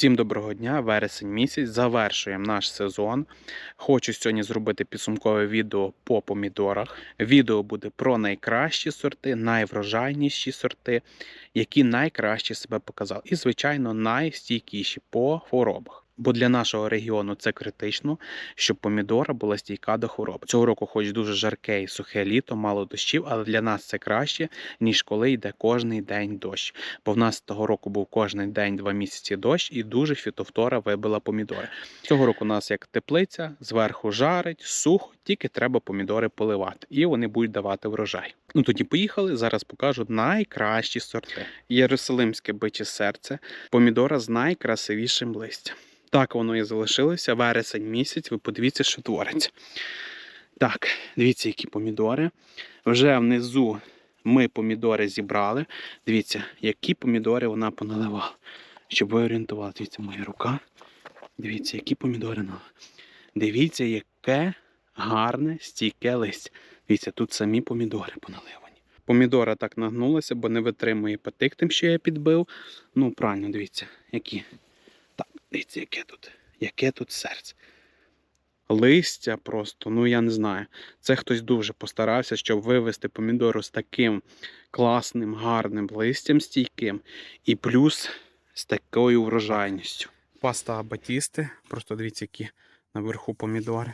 Всім доброго дня, вересень місяць. Завершуємо наш сезон. Хочу сьогодні зробити підсумкове відео по помідорах. Відео буде про найкращі сорти, найврожайніші сорти, які найкраще себе показали. І, звичайно, найстійкіші по хворобах. Бо для нашого регіону це критично, щоб помідора була стійка до хвороб. Цього року, хоч дуже жарке і сухе літо, мало дощів, але для нас це краще, ніж коли йде кожний день дощ. Бо в нас того року був кожний день два місяці дощ, і дуже фітофтора вибила помідори. Цього року у нас як теплиця, зверху жарить, сухо, тільки треба помідори поливати, і вони будуть давати врожай. Ну тоді поїхали. Зараз покажу найкращі сорти. Єрусалимське биче серце, помідора з найкрасивішим листям. Так воно і залишилося. Вересень місяць. Ви подивіться, що твориться. Так, дивіться, які помідори. Вже внизу ми помідори зібрали. Дивіться, які помідори вона поналивала. Щоб ви орієнтували. Дивіться, моя рука. Дивіться, які помідори наливала. Дивіться, яке гарне стійке листя. Дивіться, тут самі помідори поналивані. Помідора так нагнулася, бо не витримує патик тим, що я підбив. Ну, правильно, дивіться, які. Дивіться, яке тут, яке тут серце. Листя просто, ну я не знаю. Це хтось дуже постарався, щоб вивести помідору з таким класним, гарним листям стійким, і плюс з такою врожайністю. Паста батісти, просто дивіться, які наверху помідори.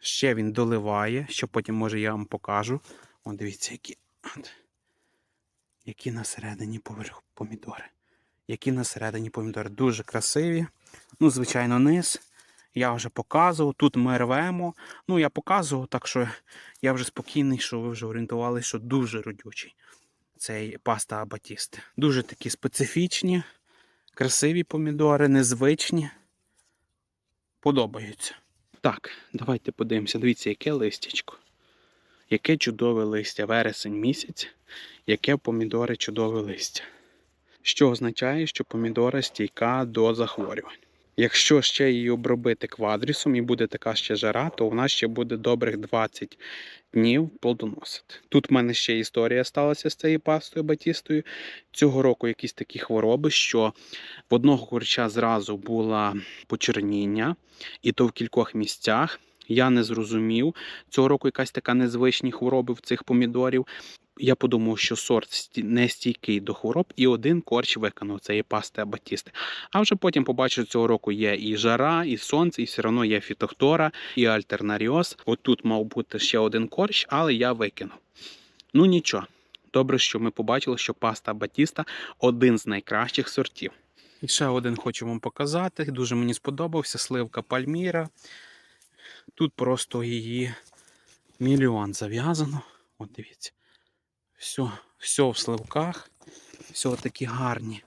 Ще він доливає, що потім, може, я вам покажу. О, дивіться, які. От. Які на середині поверху помідори. Які на середині помідори. Дуже красиві. Ну, звичайно, низ. Я вже показував. Тут ми рвемо. Ну, я показував, так що я вже спокійний, що ви вже орієнтувалися, що дуже родючий цей паста абатісти. Дуже такі специфічні, красиві помідори, незвичні. Подобаються. Так, давайте подивимося. Дивіться, яке листячко. Яке чудове листя, вересень місяць, яке помідори чудове листя. Що означає, що помідора стійка до захворювань. Якщо ще її обробити квадрісом і буде така ще жара, то вона ще буде добрих 20 днів плодоносити. Тут в мене ще історія сталася з цією пастою батістою. Цього року якісь такі хвороби, що в одного курча зразу було почерніння, і то в кількох місцях. Я не зрозумів. Цього року якась така незвичні хвороби в цих помідорів. Я подумав, що сорт не стійкий до хвороб, і один корч виконав цієї пасти абатісти. А вже потім побачив, цього року є і жара, і сонце, і все одно є фітофтора, і альтернаріоз. От тут мав бути ще один корч, але я викинув. Ну нічого. Добре, що ми побачили, що паста батіста один з найкращих сортів. І ще один хочу вам показати. Дуже мені сподобався сливка Пальміра. Тут просто її мільйон зав'язано. От дивіться. Все, все в сливках. Все такі гарні.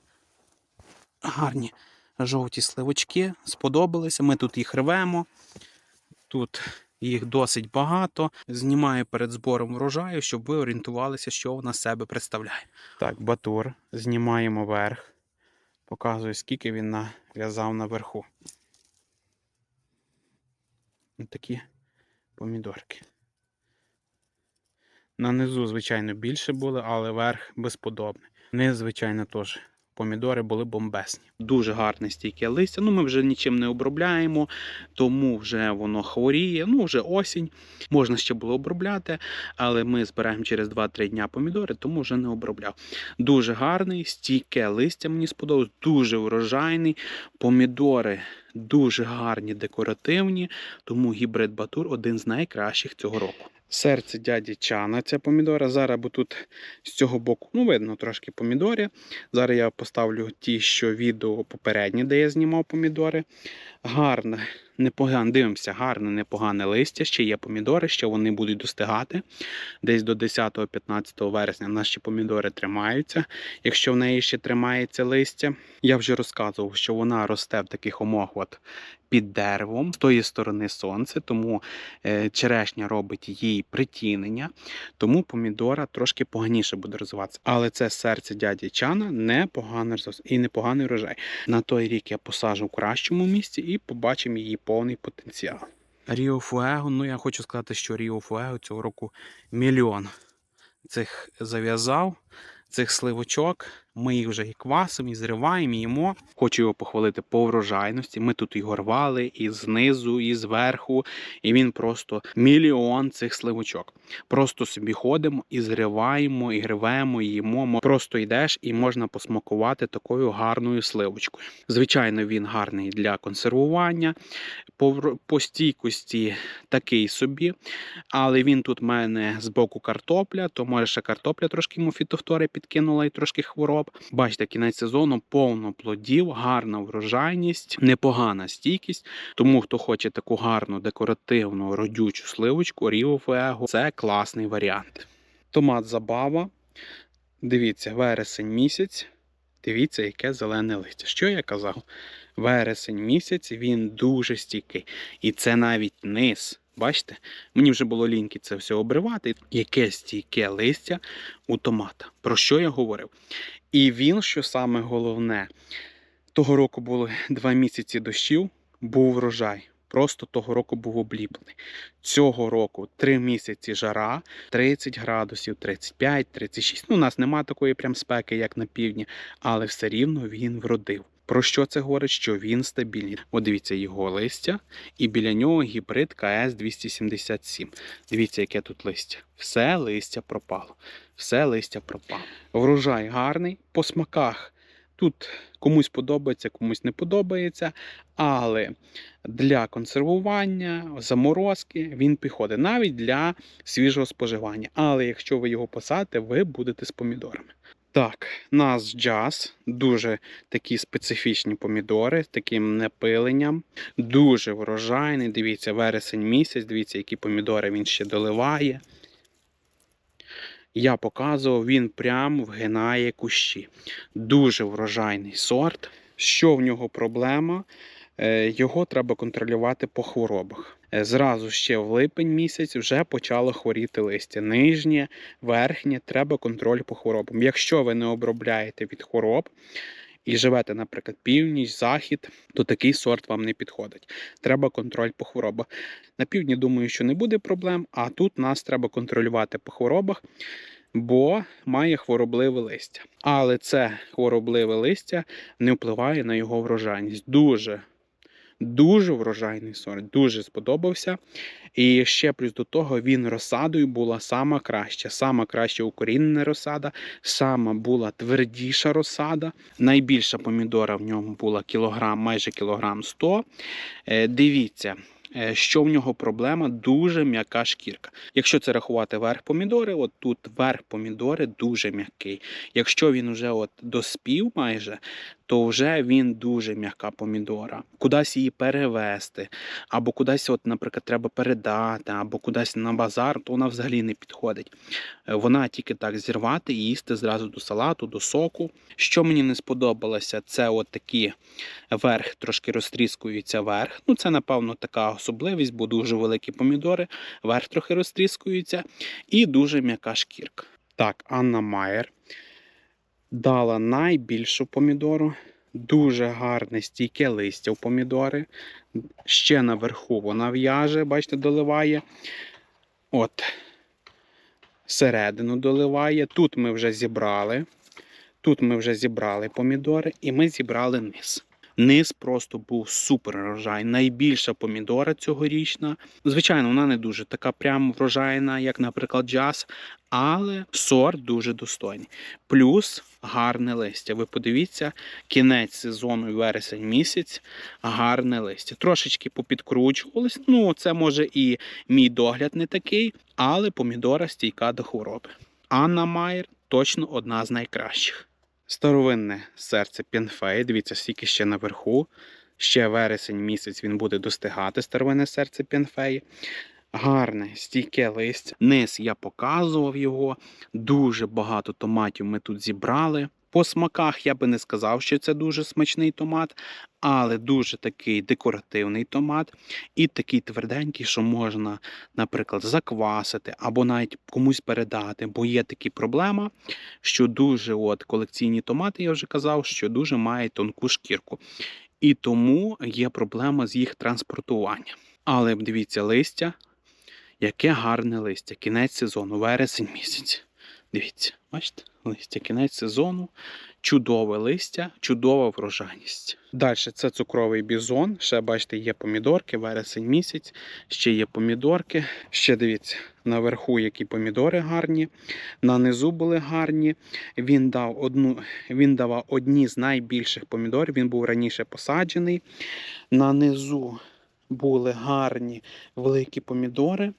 Гарні жовті сливочки. Сподобалися. Ми тут їх рвемо. Тут їх досить багато. Знімаю перед збором врожаю, щоб ви орієнтувалися, що вона себе представляє. Так, батур. Знімаємо верх. Показую, скільки він нав'язав наверху. Ось такі помідорки. На низу, звичайно, більше були, але верх безподобний. Низ, звичайно, теж. Помідори були бомбесні. Дуже гарне стійке листя. Ну, ми вже нічим не обробляємо, тому вже воно хворіє. Ну, вже осінь. Можна ще було обробляти, але ми збираємо через 2-3 дня помідори, тому вже не обробляв. Дуже гарний, стійке листя мені сподобалось, дуже урожайний. Помідори дуже гарні, декоративні, тому гібрид Батур один з найкращих цього року. Серце дяді Чана, ця помідора. Зараз бо тут з цього боку, ну, видно трошки помідори. Зараз я поставлю ті, що відео попереднє, де я знімав помідори. Гарне, непогане, дивимося, гарне, непогане листя. Ще є помідори, ще вони будуть достигати. Десь до 10-15 вересня наші помідори тримаються. Якщо в неї ще тримається листя, я вже розказував, що вона росте в таких умовах от під деревом, з тої сторони сонце, тому е, черешня робить їй притінення, тому помідора трошки поганіше буде розвиватися. Але це серце дяді Чана непоганий і непоганий врожай. На той рік я посаджу в кращому місці і побачимо її повний потенціал. Ріо Фуего, ну я хочу сказати, що Ріо Фуего цього року мільйон цих зав'язав, цих сливочок. Ми їх вже і квасимо, і зриваємо, і їмо. Хочу його похвалити по врожайності. Ми тут його рвали і знизу, і зверху. І він просто мільйон цих сливочок. Просто собі ходимо і зриваємо, і гривемо, і їмо. Просто йдеш і можна посмакувати такою гарною сливочкою. Звичайно, він гарний для консервування. По, стійкості такий собі, але він тут в мене з боку картопля, то може ще картопля трошки йому фітофтори підкинула і трошки хвороб. Бачите, кінець сезону повно плодів, гарна врожайність, непогана стійкість. Тому хто хоче таку гарну декоративну родючу сливочку, Ріо Фуего, це класний варіант. Томат забава. Дивіться, вересень місяць. Дивіться, яке зелене листя. Що я казав? Вересень місяць він дуже стійкий. І це навіть низ. Бачите? Мені вже було ліньки це все обривати. Яке стійке листя у томата. Про що я говорив? І він, що саме головне, того року були два місяці дощів, був врожай. Просто того року був обліплений. Цього року три місяці жара, 30 градусів, 35, 36. Ну, у нас немає такої прям спеки, як на півдні, але все рівно він вродив. Про що це говорить? Що він стабільний. От дивіться його листя, і біля нього гібрид КС 277. Дивіться, яке тут листя. Все листя пропало. Все листя пропало. Врожай гарний по смаках. Тут комусь подобається, комусь не подобається, але для консервування, заморозки він підходить навіть для свіжого споживання. Але якщо ви його посадите, ви будете з помідорами. Так, нас джаз, дуже такі специфічні помідори з таким непиленням, дуже врожайний. Дивіться, вересень місяць, дивіться, які помідори він ще доливає. Я показував, він прям вгинає кущі. Дуже врожайний сорт. Що в нього проблема? Е, Його треба контролювати по хворобах. Е, Зразу ще в липень місяць вже почало хворіти листя. Нижнє, верхнє, треба контроль по хворобам. Якщо ви не обробляєте від хвороб і живете, наприклад, північ, захід, то такий сорт вам не підходить. Треба контроль по хворобах. На півдні думаю, що не буде проблем, а тут нас треба контролювати по хворобах. Бо має хворобливе листя. Але це хворобливе листя не впливає на його врожайність. Дуже, дуже врожайний сорт, дуже сподобався. І ще плюс до того він розсадою була сама краща, сама краща укорінена розсада, сама була твердіша розсада. Найбільша помідора в ньому була кілограм, майже кілограм 100. Е, Дивіться. е, Що в нього проблема? Дуже м'яка шкірка. Якщо це рахувати верх помідори, от тут верх помідори дуже м'який. Якщо він вже от доспів майже, то вже він дуже м'яка помідора. Кудись її перевести, або кудись, от, наприклад, треба передати, або кудись на базар, то вона взагалі не підходить. Е, Вона тільки так зірвати і їсти зразу до салату, до соку. Що мені не сподобалося, це от такі верх трошки розтріскується верх. Ну, це, напевно, така особливість, бо дуже великі помідори, верх трохи розтріскується, і дуже м'яка шкірка. Так, Анна Майер дала найбільшу помідору. Дуже гарне стійке листя у помідори. Ще наверху вона в'яже, бачите, доливає. От. Середину доливає. Тут ми вже зібрали. Тут ми вже зібрали помідори, і ми зібрали низ. Низ просто був супер врожай. Найбільша помідора цьогорічна. Звичайно, вона не дуже така прям врожайна, як, наприклад, джаз, але сорт дуже достойний. Плюс гарне листя. Ви подивіться, кінець сезону, вересень місяць, гарне листя. Трошечки попідкручувались. Ну, це може і мій догляд не такий, але помідора стійка до хвороби. Анна Майер точно одна з найкращих. Старовинне серце Пінфей. Дивіться, скільки ще наверху. Ще вересень місяць він буде достигати старовинне серце Пінфеї. Гарне, стійке листя. Низ я показував його. Дуже багато томатів ми тут зібрали. По смаках я би не сказав, що це дуже смачний томат, але дуже такий декоративний томат і такий тверденький, що можна, наприклад, заквасити або навіть комусь передати, бо є така проблема, що дуже от колекційні томати, я вже казав, що дуже мають тонку шкірку. І тому є проблема з їх транспортуванням. Але дивіться, листя, яке гарне листя. Кінець сезону, вересень місяць. Дивіться, бачите, листя. Кінець сезону, чудове листя, чудова врожайність. Далі це цукровий бізон. Ще бачите, є помідорки, вересень місяць, ще є помідорки. Ще дивіться, наверху які помідори гарні, на низу були гарні. Він дав одну, він давав одні з найбільших помідорів. Він був раніше посаджений. На низу були гарні великі помідори.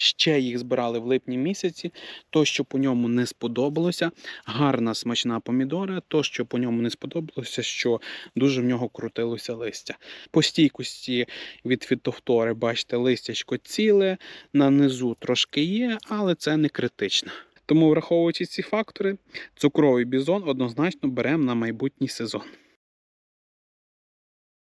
Ще їх збирали в липні місяці. То, що по ньому не сподобалося, гарна смачна помідора. То, що по ньому не сподобалося, що дуже в нього крутилося листя. По стійкості від фітофтори, бачите, листячко ціле, на низу трошки є, але це не критично. Тому, враховуючи ці фактори, цукровий бізон однозначно беремо на майбутній сезон.